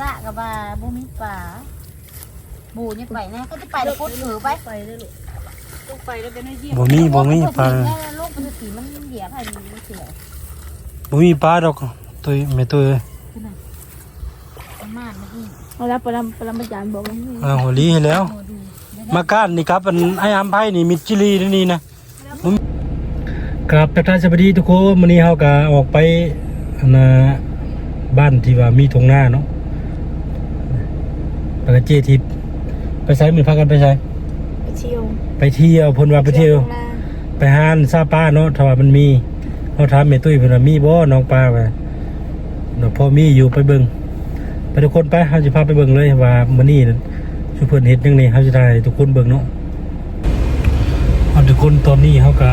สะกับว่าบ่มีป่าบูยังไปแน่ก็จะไปแล้วพุดถือไปไปได้ลูกต้องไปแล้วเป็นให้เยี่ยมบ่มีบ่มีปลาลูกมันสีมันเหยียบให้มันเสียบ่มีปลาดอกตัวแม่ตัวเอ้ยประมาณนี้เอาละปรำปรำจารย์บอกว่าอ่าหัวลีให้แล้วโอ้ดูมาก้านนี่ครับอันไอ้อามไผนี่มิดจิลีนี่นี่นะบ่มีครับทักทายสวัสดีทุกคนมื้อนี้เฮาก็ออกไปอันน่ะบ้านที่ว่ามีทงนาเนาะ แล้วก็เจทิพย์ไปไสมื้อพากันไปไสไปเที่ยวไปเที่ยวเพิ่นว่าไปเที่ยวไปหานซาป้าเนาะถ้าว่ามันมีเขาถามแม่ตุ้ยเพิ่นว่ามีบ่น้องปลาว่าเนาะพอมีอยู่ไปเบิ่งไปทุกคนไปเฮาสิพาไปเบิ่งเลยว่ามื้อนี้ชุเพิ่นเฮ็ดจังได๋เฮาสิได้ให้ทุกคนเบิ่งเนาะเอาทุกคนตอนนี้เฮาก็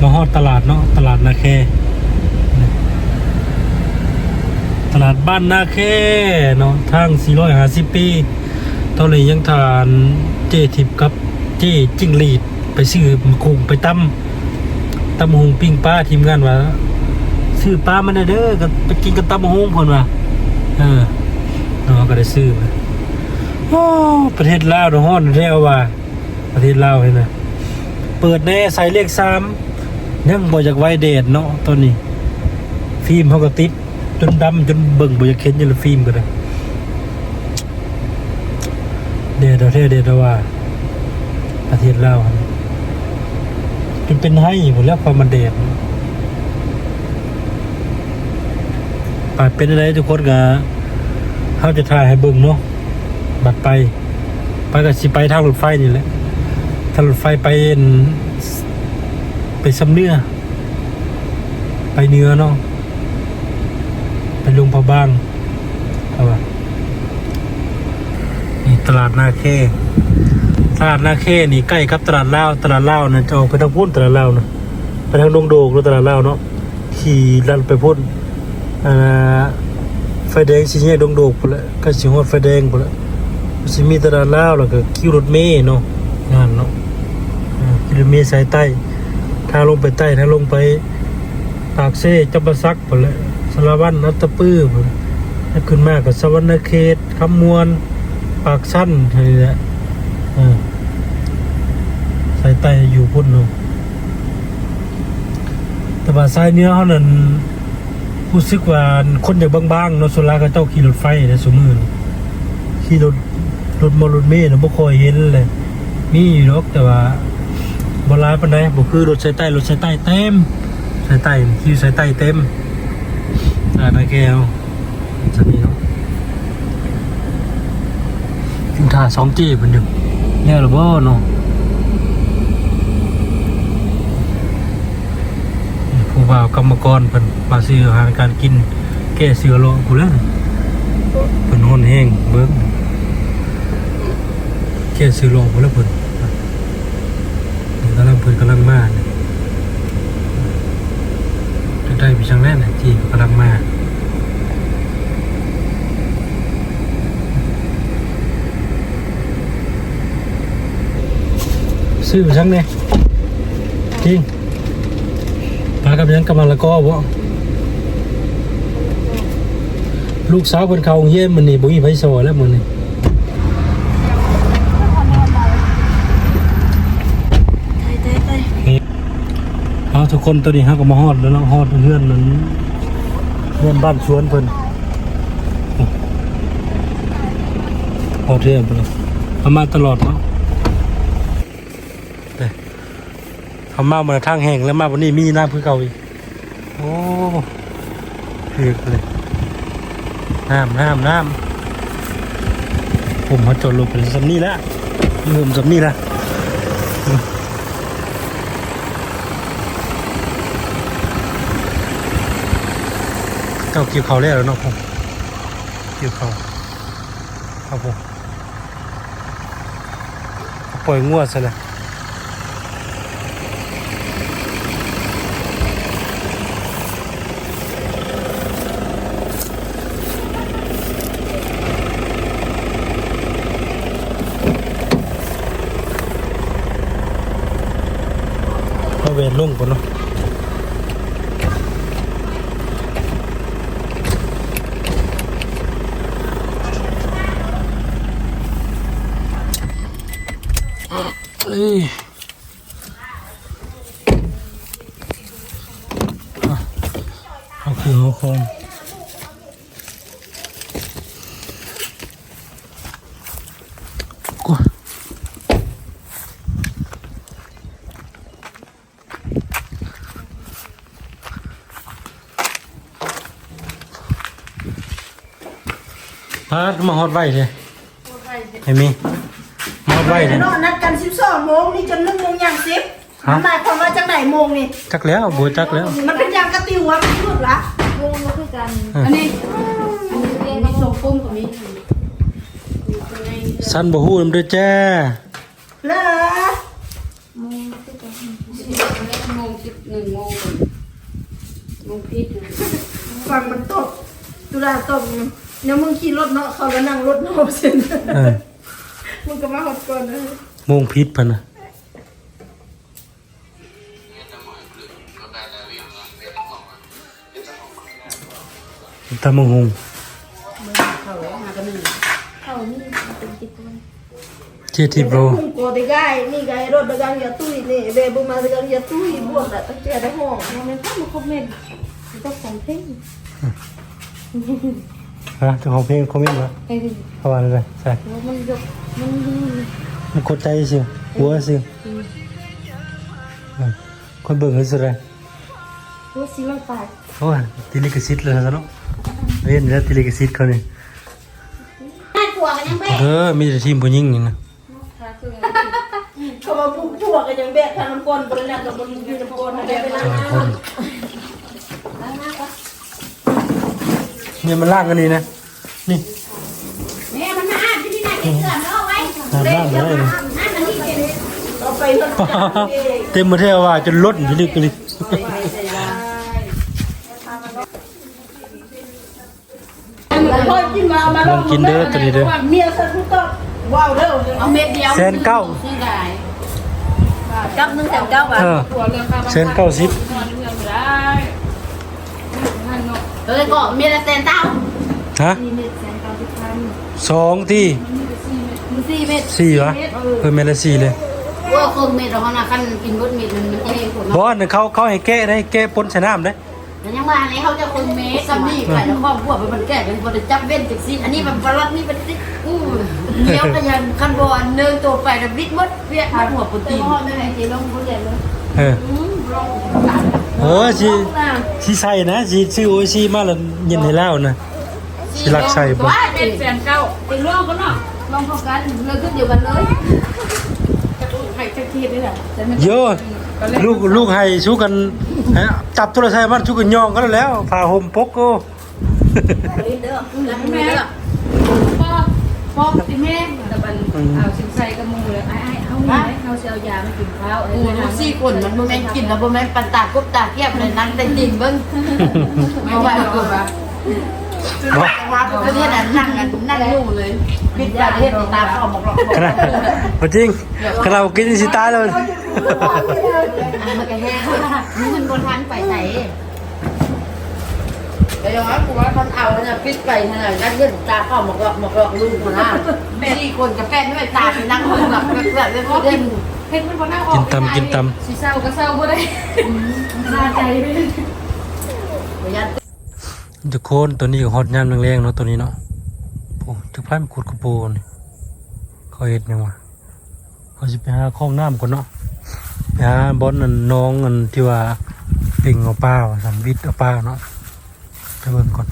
มาฮอดตลาดเนาะตลาดนาแค ตลาดบ้านนาแค่เนาะทาง 450 ปีตอนนี้ยังทานเจทิพย์กับเจจิ้งหรีดไปซื้อมะคุงไปตำตำหงปิ้งปลาทีมงานว่าซื้อปลามันน่ะเด้อก็ไปกินกับตำหงเพิ่นว่าเออเนาะก็ได้ซื้อมาโอ้ประเทศลาวเนาะฮ้อนแท้ว่า ประเทศลาวเห็นน่ะเปิดแน่ใส่เลข3ยังบ่อยากไว้เดทเนาะตอนนี้ ฟิล์มเขาก็ติด จนดำจนเบิ่งบอยากเห็นอยู่ลฟิล์มก็ได้เดดเทเดดว่าประเทศลาวครับจนเป็นให้หมดแล้วความมันเดดปาดเป็นอะไรทุกคนก็เขาจะถ่ายให้เบิ่งเนาะบัดไป ไปกับสิไปทางรถไฟนี่แหละทางรถไฟไปไปสำเนื้อไปเนื้อเนาะ ไปลุงพะบางเอาวะนี่ตลาดนาเคตลาดนาเคนี่ใกล้กับตลาดเลาตลาดเลานะจะออกไปทางพุ่นตลาดเลาวนะไปทางดงโดกหรือตลาดเลาเนาะขี่ลันไปพุ่นอ่าไฟแดงสิแยดงโดกพุ่นละก็สิฮอดไฟแดงพุ่นละสิมีตลาดเลาแล้วก็คิวรถเมล์เนาะงานเนาะอ่าคิวรถเมล์สายใต้ถ้าลงไปใต้ถ้าลงไปปากเซ่จับปะซักพุ่นละารวันนัตตะปื้อพุ่นถ้าขึ้นมาก็สวรรณเขตคำมวนปากสั้นอะไรแหละเออสายไตอยู่พุ่นเนาะแต่ว่าสายเนื้อเขานั้นรู้สึกว่าคนอย่างบางๆเนาะส่วนหลาก็เจ้าขี่รถไฟแต่สมือนขี่รถรถมอรถเมล์เนาะบ่คอยเห็นเลยมีอยู่หรอกแต่ว่าบ่หลายปานใดบ่คือรถสายใต้รถสายใต้เต็มสายใต้ขี่สายใต้เต็ม อ่านาแก้วจะมีเนาะกินท่าสองจีบมันหนึ่งเนี่ยหรือบ่าเนาะผู้บ่าวกรรมกรเพิ่นมาซื้ออาหารการกิน แก้เสือโลกูแล้วเพิ่นฮ้อนแห้งเบิ่งแก้เสือโลกูแล้วเพิ่นกำลังเพิ่นกำลังมาเนี่ยจะ ได้ไปช่างแน่ะที่กำลังมาซื้อไปช่างเนี่ยจริงปลากับยังกำลังละก็บ่ลูกสาวคนเขาโรงเยี่ยมมันนี่บ่มีไผสอนแล้วมันนี่ ไต่ไต่ไต่ เอา ทุกคนตัวนี้ฮะก็มาฮอดแล้วนะฮอดเพื่อนนั้นเพื่อนบ้านสวนเพิ่นฮอดเรื่องเพิ่นเอามาตลอดเนาะเอามามาทางแห่งแล้วมาวันนี้มีน้ำเพื่อเก่าอีกโอ้เพียกเลยน้ำน้ำน้ำผมมาจดลงเป็นสำนี่แล้วเริ่มสำนี่แล้ว เจ้าเกี่ยวเขาแล้วเนาะผมเกี่ยวเขาครับผมปล่อยงวดซะเลยเอาเวนลงก่อนเนาะ เอ้ยอะเอาคือหัวโคมกูพา ดมาฮอดไว้เลยไอ้มีมาฮอดไว้เลยนอนนัดกัน12โมงนี่จน1โมงอย่างสิบฮะ หมายความว่าจังไหนโมงนี่ จักแล้วบัวจักแล้ว มันเป็นอย่างกระติวอะมันพูดละวงก็คือกันเอออันนี้ อันนี้เรียกว่าส่งปุ้มกับมีสั้นบ่ฮู้นำเด้อจ้าเหรอโมงคือกันโมงสิบหนึ่งโมงโมงพิษฟังมันตบตุลาตบเนี่ยมึงขี่รถเนาะเขาแล้วนั่งรถเนาะเส้นเออ มึงก็มาหดก่อนนะมงพิษพันนะตามงหงเขาหากันหนึ่งเขานี่เป็นติดตัวเจ็ดสิบโลโกได้ไงนี่ไงรถดังอย่าตุ้ยนี่เบบุมาดังอย่าตุ้ยบวกอะตั้งแต่ได้ห้องมันเป็นข้าวมันคอมเมนต์เจ้าของเพลง ฮะเจ้าของเพลงคอมเมนต์วะเพลงเขาว่าอะไรใช่มันยกมันดีมันกดใจสิหัวสิอืมคนเบิ่งคือสุดเลยรู้สิมันปากโอ้ยติลิกซิตเลยซะเนาะเล่นแล้วติลิกซิตเขานี่น่ากลัวกันยังเบ้เออมีแต่ทีมผู้หญิงนี่นะเขามาพุ่งพวกกันยังแบกทางน้ำก้นบริณากับบริณาน้ำก้นอะไรไปแล้ว แต่ละคน เนี่ยมันล่างกันนี่นะ นี่แม่มันมาอ่านที่นี่นะเก็บเสื้อเนาะไว้หาบ้านไม่ได้เลยอ่านมันนี่เก็บเอาไปรถเต็มประเทศว่าจนล้นอยู่นี่ก็เลยพอกินมาเอามาลองกินเด้อตัวนี้เด้อเมียฉันต้องว้าวเด้อเอาเม็ดเดียวแสนเก้าซื้อได้กับหนึ่งแสนเก้าบาทเออแสนเก้าสิบเออก็เม็ดละแสนเต้าฮะสองที่สี่เม็ดสี่วะเออเมลสี่เลยว่าคงเม็ดเราขนาดคันกินเบิดเม็ดมันมันจะได้ผลบอสเนี่ยเขาเขาให้แก้ได้แก้ปนใส่น้ำได้แล้วยังว่าอะไรเขาจะคนเม็ดซัมนี่ไปแล้วครอบครัวไปมันแก่เป็นคนจับเว้นจักซี่อันนี้มันบลัดนี่เป็นติ๊กอู้เหนียวขยันคันบอลเนินตัวไปแล้วบิดมดเวียนหัวปนตีนเออเออสิสิใส่นะสิซื้อโอซีมาแล้วเย็นให้แล้วนะสิรักใส่บ่ว่าเป็นแสนเก้าเป็นร่องกันเนาะลองพอกันเลยขึ้นเดียวกันเลยใครจะคิดนี่แหละเยอะลูกลูกให้สู้กันฮะจับโทรศัพท์มันสู้กันยองกันแล้วผ่าห่มปกโก้แม่พ่ อพ่อติแม่แต่บันเอาสินใส่กับมูเลยไอ้เอาไหมเอาเสียยามากินข้าวเออสี่คนมันโมเมนต์กินแล้วโมเมนต์ปันตากบตาเกียบเลยนั่งแต่ดินเบิ้งไม่ไหวหรอกว่าบ่ว่าประเทศนั้นนั่งกันนั่งอยู่เลยปิดประเทศตาเขาบอกหรอกขนาดบ่จริงคาราโอเกะนี่สิตายแล้วมันก็แห้งนี่มันบนทางไปไหน แต่ยังไงกูว่าคนเอาเนี่ยปิดไปขนาดนั้นเงินตาเข้าหมอกหลอกหมอกหลอกลูกมาละสี่คนกับแฟนด้วยตาไปนั่งหลับแบบแบบเป็นเด่นเฮ็ดมันบ่น่าออกิกนตำกินตำสิเศร้าก็เศร้าบ่ได้น่าใจไปประหยัดทุกคนตัวนี้ก็ฮอตยามแรงๆเนาะตัวนี้เนาะโอ้จุกพายมันขุดกระโปรงนี่เขาเฮ็ดหยังวะเขาสิไปหาคลองน้ำก่อนเนาะไปหาบอนนั่นน้องอันที่ว่าเป่งเอาปลาว่าสัมวิทย์เอาปลาเนาะ ไปเบิ่งก่อน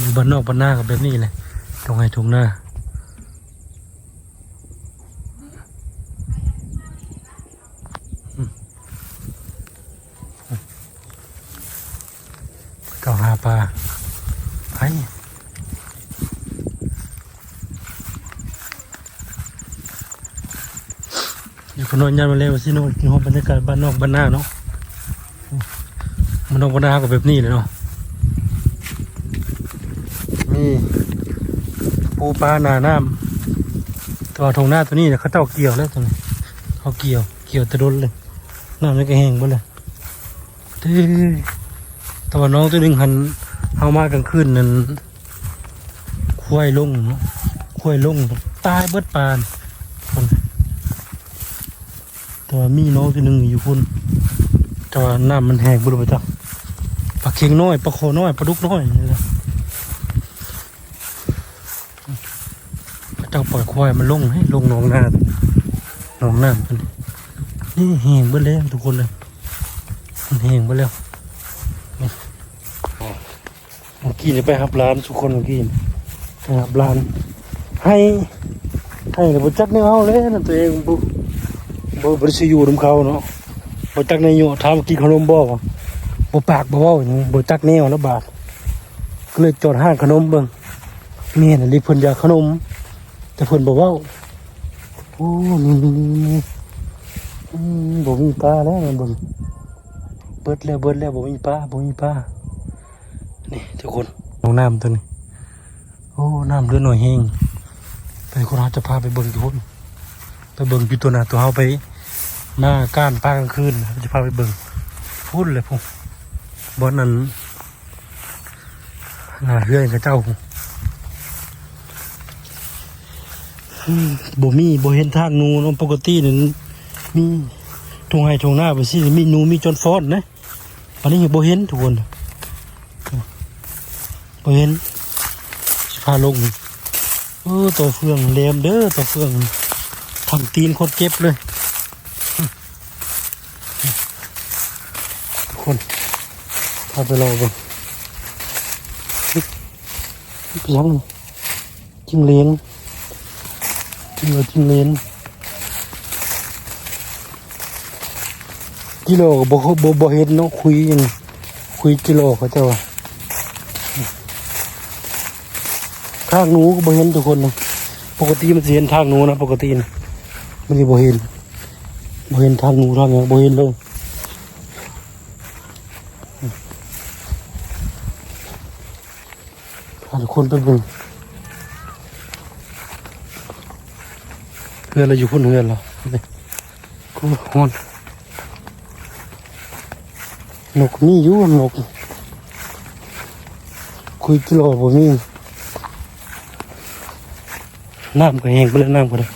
อยู่บ้านนอกบ้านหน้าก็แบบนี้เลยตรงไหนตรงหน้าอืมเจ้าหาปลาไปอยู่คนนอนยันมาแล้วสิเนาะกินหอมบรรยากาศบ้านนอกบ้านหน้าเนาะ มันนอกบ้านหน้าก็แบบนี้เลยเนาะนี่ปูปลาหนาน้ำตัวทงหน้าตัวนี้เนี่ยเขาเจ้าเกี่ยวแล้วตัวนี้เขาเกี่ยวเกี่ยวตะดนเลยน้ำนี่ก็แห้งหมดเลยแตัวาน้องตัวหนึงหันเอามากลางคืนนั่นควายลงควายลงตายเบิดปานแต่ว่ามีน้องที่หนึ่งอยู่พุ่นแต่ว่าน้ำมันแห้งบุรุษจัก ปลาเค็งน้อยปลาโคน้อยปลาดุกน้อยนี่แหละเจ้าปล่อยควายมันลงให้ลงหนองนาหนองน้ำมันนี่แห้งเบิดแล้วทุกคนเลยมันแห้งเบิดแล้วเมื่อกี้นี่ไปหับร้านทุกคนเมื่อกี้ไปหับร้าน ให้ให้แต่บ่จักแนวเฮาเลยนั่นตัวเองบ่บ่บ่ได้สิอยู่นํเขาเนาะบ่จักแนวอยู่ถามว่ากินขนมบ่วะ บ่ปากบ่เว้าหยังบ่จักแนวแล้วบาดก็เลยจอดห้างขนมเบิ่งแม่น่ะรีเพิ่นอยากขนม แต่เพิ่นบ่เว้าโอ้นี่นี่นี่อืมบ่มีปลาแล้วนะเบิ่งเบิดแล้วเบิดแล้วบ่มีปลาบ่มีปลานี่ทุกคนลงน้ำตัวนี้โอ้น้ำเลือดหน่อยแห้งไปคนเราจะพาไปเบิ่งทุกคนไปเบิ่งอยู่ตัวหนาตัวเฮาไปหน้าก้านป้ากลางคืนจะพาไปเบิ่งพูดเลยพง บอนนั้นหน้าเรื่อยกับเจ้าพุ่นอืมบ่มีบ่เห็นทางหนูนปกตินี่มีทงไห้ทงหน้าไปสิมีหนูมีจนฟอดนะวันนี้ยังบ่เห็นทุกคนบ่เห็นสิพาลงเออตัวเฟืองเลมเด้อตัวเฟืองทำตีนโคตรเจ็บเลยทุกคนพาไปรอบ่งนี่นี่เป็นยังจิงเลนจิงเลจิงเลนกิโลก็บ่บ่บ่เห็นเนาะคุยยังคุยกิโลเขาเจ้าว่าทางหนูก็บ่เห็นทุกคนนะปกติมันเห็นทางหนูนะปกตินะมันสิบ่เห็นบ่เห็นทางหนูทางหยังบ่เห็นเลยพาทุก คนไปบิ่งเพื่อนเราอยู่พุ่นเพื่อนเรานี่กูฮอนนกมีอยู่นกคุยกิโลบ่มีน้ำก็แห้งไปแล้วน้ำก็เลย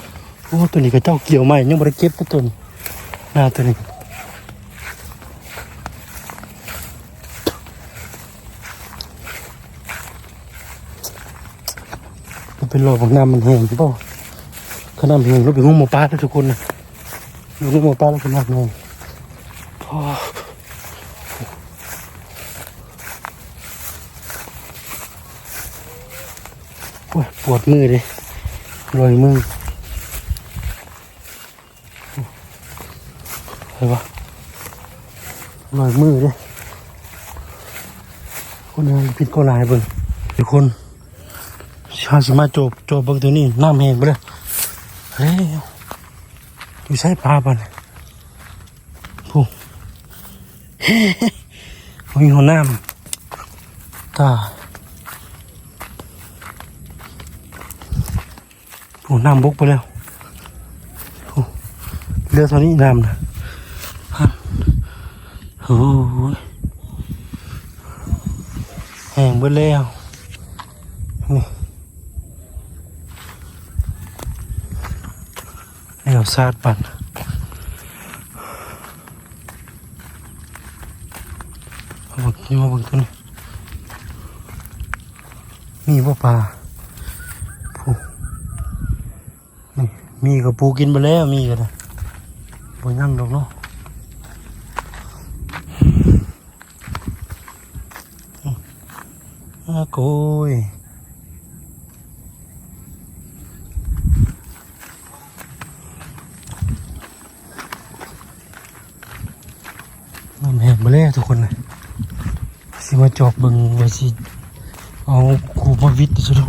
โอ้ตัวนี้ก็เจ้าเกี่ยวใหม่ยังบริเก็บตัวนี้หน้าตัวนี้ มันเป็นหลอดของน้ำมันแห้งป่ะถ้าน้ำแห้งเราไปงมหมอปลาทุกคนนะงมหมอปลาแล้วก็น้ำแห้งโอ้โอ้ยปวดมือดิรอยมืออะไรวะรอยมือเด้คนงานผิดก็หลายเบิ่งทุกคน ชาสิมาโจบโจบเบิ่งตัวนี้น้ำแห้งไปเลยเฮ้ยอยู่ใช้ปลาปันโอ้เฮ้มีหัวน้ำตาโอ้น้ำบกไปแล้วโอ้เรือตัวนี้น้ำนะฮะโอ้ยแห้งไปแล้วนี่แล้ วซาดปั่นเอาบักนี่มาบังตัวนี้มีบ่ปลาผูนี่มีกับปูกินไปแล้วมีกันนะบ่ยั่งดอกเนาะอืมอาโกยน้ำแห้งไปแล้วทุก คนนะสิมาจอบเบิ่งว่าสิเอาคูมาวิทย์ซะดู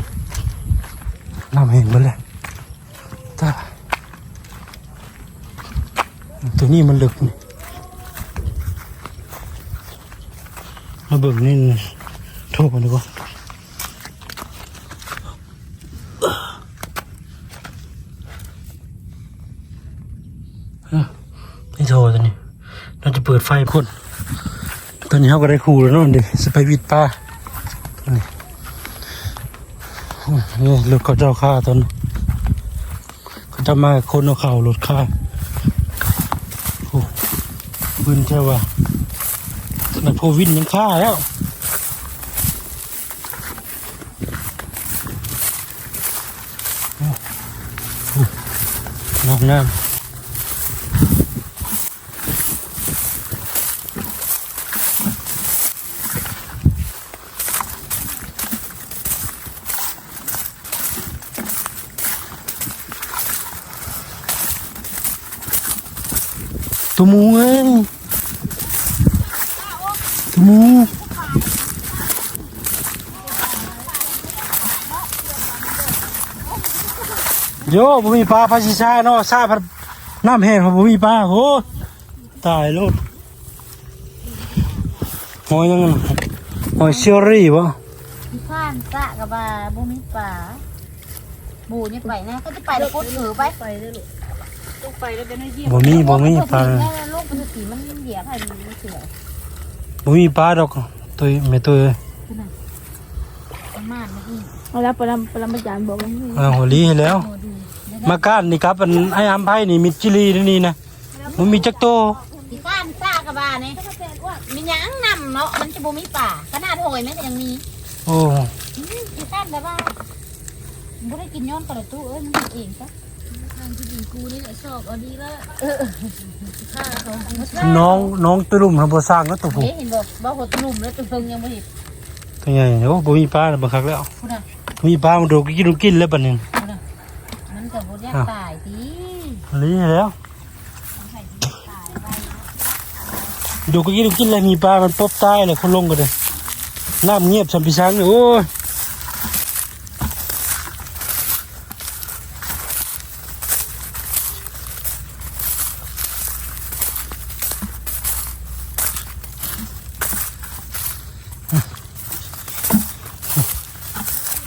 น้ำแห้งไปแล้วตาตัวนี้มันลึกนี่มาเบิงนี่โทษมันดีกว่านี่โทรตัวนี้เราจะเปิดไฟพ่น ตอนนี้เขาก็ได้ครูแล้วนาะเดี๋ยวจะไปวิดป้านี่รถเขาเจ้าค่าตอนเขาจะมาคนเอาเข่ารถข้ามปืนเท่ว่าขนาดโพวินยังฆ่าแล้วโอ้โหงามงามตัวหมูเอ้ยตัวหมู โย่บ่มีปลาพาชิชาเนาะซาพัดน้ำแห้งของบ่มีปลาโหตายโลดหอยยังไงหอยเชอรี่วะมีข้านสะกับว่าบุมีป่าบูนี่ไปนะก็จะไปแล้วกดถือไปไปเลยลูกต้องไปแล้วเป็นให้เยี่ยมบ่มีบ่มีปลาลูกมันสีมันเหยียบให้มันเสือบ่มีปลาดอกตัวไม่ตัวเอ้ยประมาณนี้เอาละปรำปรำจารย์บอกว่าเอาหัวลีให้แล้วโอ้ดี มาก้านนี่ครับอันไอ้อัมไพนี่มิดจิลีนี่นะมันมีจักโตมีข้านสะกับว่านี่มีหยังนำเนาะมันจะบุมีป่าขนาดหอยมันก็ยังมีโอ้มีข้านแบบว่าบุได้กินย้อนตลอดตู้เอ้ยมันกินเองซะทางที่ดินกูนี่แหละชอบเอาดีแล้วฆ่าเขาน้องน้องตุลุ่มทำบ่สร้างแล้วตัวผู้เฮ้เห็นบอกบ่หดหนุ่มแล้วตัวเพิ่งยังไม่เห็นตัวใหญ่โอ้บ่มีปลาแล้วบักคักแล้วคุณน่ะมีปลามันโดดกินกินแล้วบัดนี้ คุณน่ะมันจะบุญยากตายทีลีให้แล้ว ดูก็กินกินแล้วมีปลา มันปบตายเลยคนลงก็เลยน้ำเงียบสัมพิชังเลยโอ้ย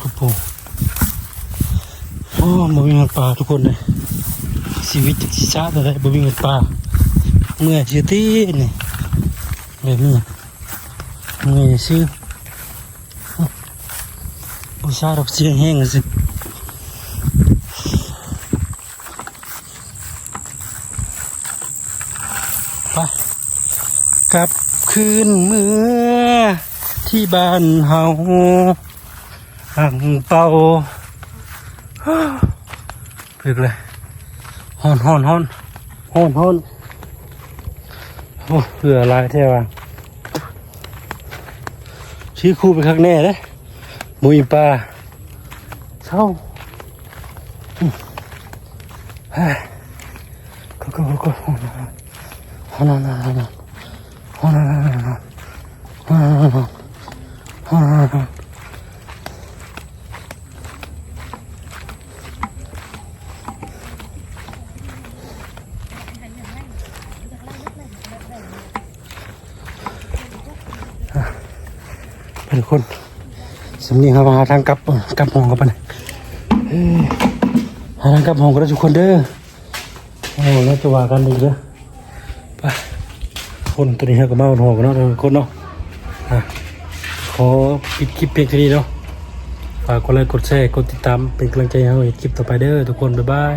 กระโปรงโอ้บ่ มีเงินปลาทุกคนเลยชีวิตชีชาติอะไรบ่มีเงินปลาเมื่อเชื่อตีนี่แบบนี้เมื่อชื่ออุตส่าห์รับเสียงแห้งสิไปกลับคืนเมื่อที่บ้านเฮาห่างเป่า ลึกเลยฮอนฮอนฮอนฮอนฮอนโอ้เขื่อลายแท่าชี้คู่ไปข้างแน่เลยมุยปลาเช่าก็ก็ก็ฮ้อนฮอนฮอนฮอนฮอน เป็นคนสำเนียงเขามาทางกลับกลับห้องกันไปนะหาทางกลับห้องกันทุกคนเด้อโอ้แล้วจะว่ากันอีกเด้อไปคนตัวนี้ก็มานห้องกันเนาะทุกคนเนาะขอปิดคลิปเพียงแค่นี้เนาะฝากกดไลค์กดแชร์กดติดตามเป็นกำลังใจให้เราคลิปต่อไปเด้อทุกคนบ๊ายบาย